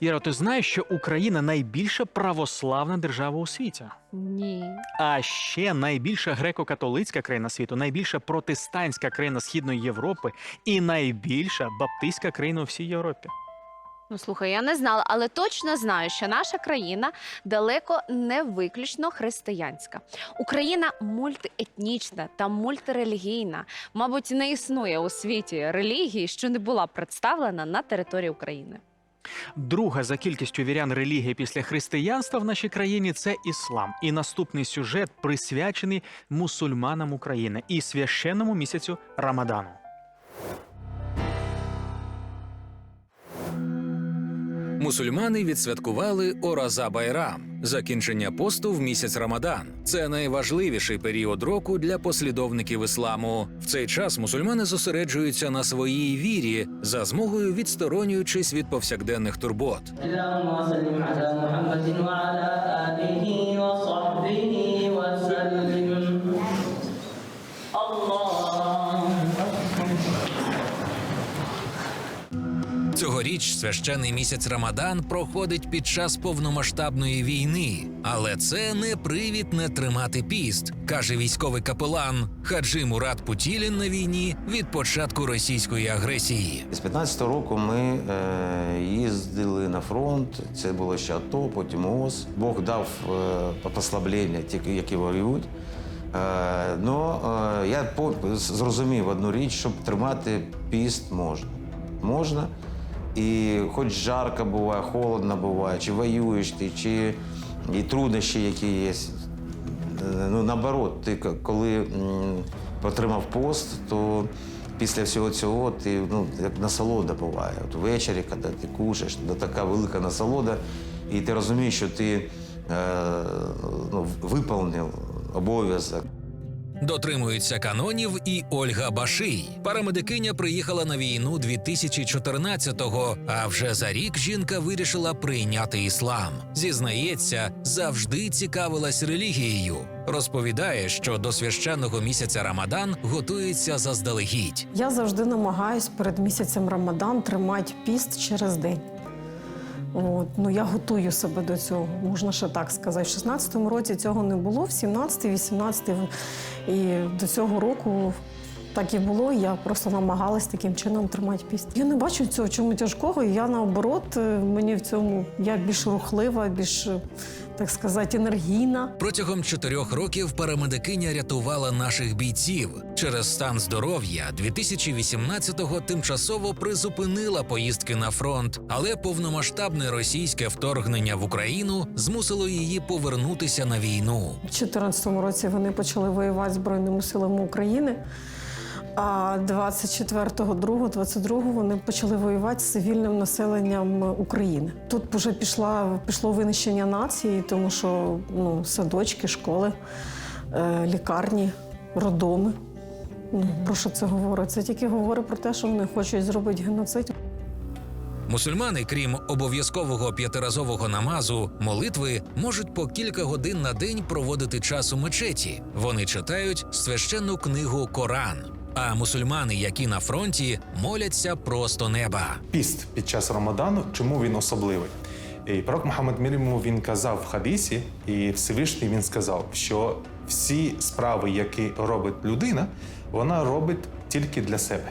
Іра, ти знаєш, що Україна найбільша православна держава у світі? Ні. А ще найбільша греко-католицька країна світу, найбільша протестантська країна Східної Європи і найбільша баптистська країна у всій Європі. Ну слухай, я не знала, але точно знаю, що наша країна далеко не виключно християнська. Україна мультиетнічна та мультирелігійна. Мабуть, не існує у світі релігії, що не була представлена на території України. Друга за кількістю вірян релігія після християнства в нашій країні це іслам. І наступний сюжет присвячений мусульманам України і священному місяцю Рамадану. Мусульмани відсвяткували Ораза Байрам закінчення посту в місяць Рамадан. Це найважливіший період року для послідовників ісламу. В цей час мусульмани зосереджуються на своїй вірі за змогою відсторонюючись від повсякденних турбот. Цьогоріч священний місяць Рамадан проходить під час повномасштабної війни, але це не привід не тримати піст, каже військовий капелан Хаджи Мурат Путілін на війні від початку російської агресії. З 15-го року ми е, їздили на фронт. Це було ще АТО, потім ООС. Бог дав е, послаблення, ті, які воюють. Е, но е, я зрозумів одну річ, щоб тримати піст можна. Можна. І хоч жарко буває, холодно буває, чи воюєш ти, чи і труднощі, які є. Ну, наоборот, ти коли отримав пост, то після всього цього ти ну, як насолода буває. От ввечері, коли ти кушаєш, то така велика насолода, і ти розумієш, що ти е, ну, виповнив обов'язок. Дотримується канонів і Ольга Баший. Парамедикиня приїхала на війну 2014-го, а вже за рік жінка вирішила прийняти іслам. Зізнається, завжди цікавилась релігією. Розповідає, що до священного місяця Рамадан готується заздалегідь. Я завжди намагаюсь перед місяцем Рамадан тримати піст через день. От, ну, я готую себе до цього, можна ще так сказати. В 16-му році цього не було, в 17-й, 18-й. І до цього року так і було. Я просто намагалась таким чином тримати піст. Я не бачу цього чому тяжкого. Я наоборот, е, мені в цьому я більш рухлива, більш, е, так сказати, енергійна. Протягом чотирьох років парамедикиня рятувала наших бійців. Через стан здоров'я 2018-го тимчасово призупинила поїздки на фронт, але повномасштабне російське вторгнення в Україну змусило її повернутися на війну. У 2014 році вони почали воювати Збройними силами України. А 24.02, 22 вони почали воювати з цивільним населенням України. Тут вже пішла, пішло винищення нації, тому що ну, садочки, школи, е, лікарні, родоми. Ну, про що це говорить? Це тільки говорить про те, що вони хочуть зробити геноцид. Мусульмани, крім обов'язкового п'ятиразового намазу, молитви можуть по кілька годин на день проводити час у мечеті. Вони читають священну книгу Коран. А мусульмани, які на фронті, моляться просто неба. піст під час Рамадану, чому він особливий? І пророк Мухаммад мир йому, він казав в хадисі, і Всевишній він сказав, що всі справи, які робить людина, вона робить тільки для себе,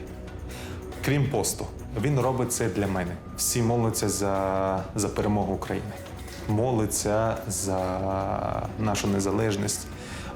крім посту. Він робить це для мене. Всі моляться за, за перемогу України, моляться за нашу незалежність,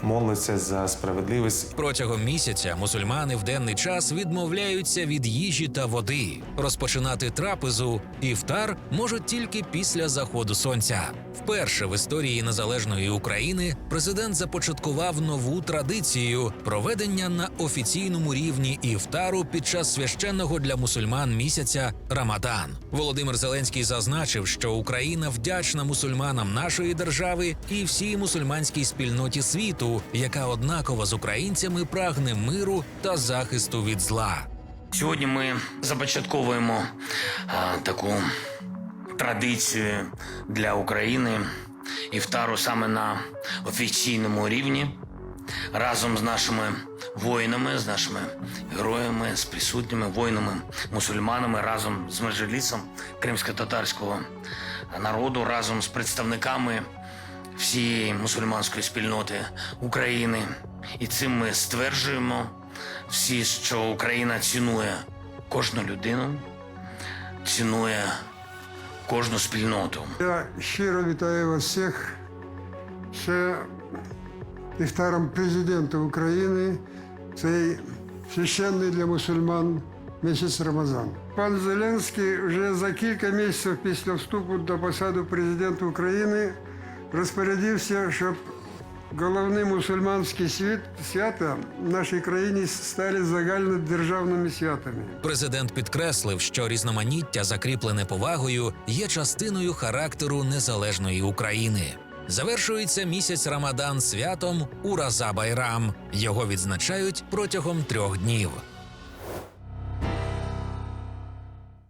моляться за справедливість. Протягом місяця мусульмани в денний час відмовляються від їжі та води. Розпочинати трапезу іфтар можуть тільки після заходу сонця. Вперше в історії незалежної України президент започаткував нову традицію проведення на офіційному рівні іфтару під час священного для мусульман місяця Рамадан. Володимир Зеленський зазначив, що Україна вдячна мусульманам нашої держави і всій мусульманській спільноті світу, яка однаково з українцями прагне миру та захисту від зла. Сьогодні ми започатковуємо а, таку традицію для України іфтару саме на офіційному рівні разом з нашими воїнами, з нашими героями, з присутніми воїнами, мусульманами разом з меджлісом кримсько-татарського народу, разом з представниками всієї мусульманської спільноти України. І цим ми стверджуємо всі, що Україна цінує кожну людину, цінує кожну спільноту. Я щиро вітаю вас всіх ще іфтаром президента України, цей священний для мусульман місяць Рамазан. Пан Зеленський вже за кілька місяців після вступу до посади президента України розпорядився, щоб головні мусульманські свят, свята в нашій країні стали загальнодержавними святами. Президент підкреслив, що різноманіття, закріплене повагою, є частиною характеру незалежної України. Завершується місяць Рамадан святом Ураза Байрам. Його відзначають протягом трьох днів.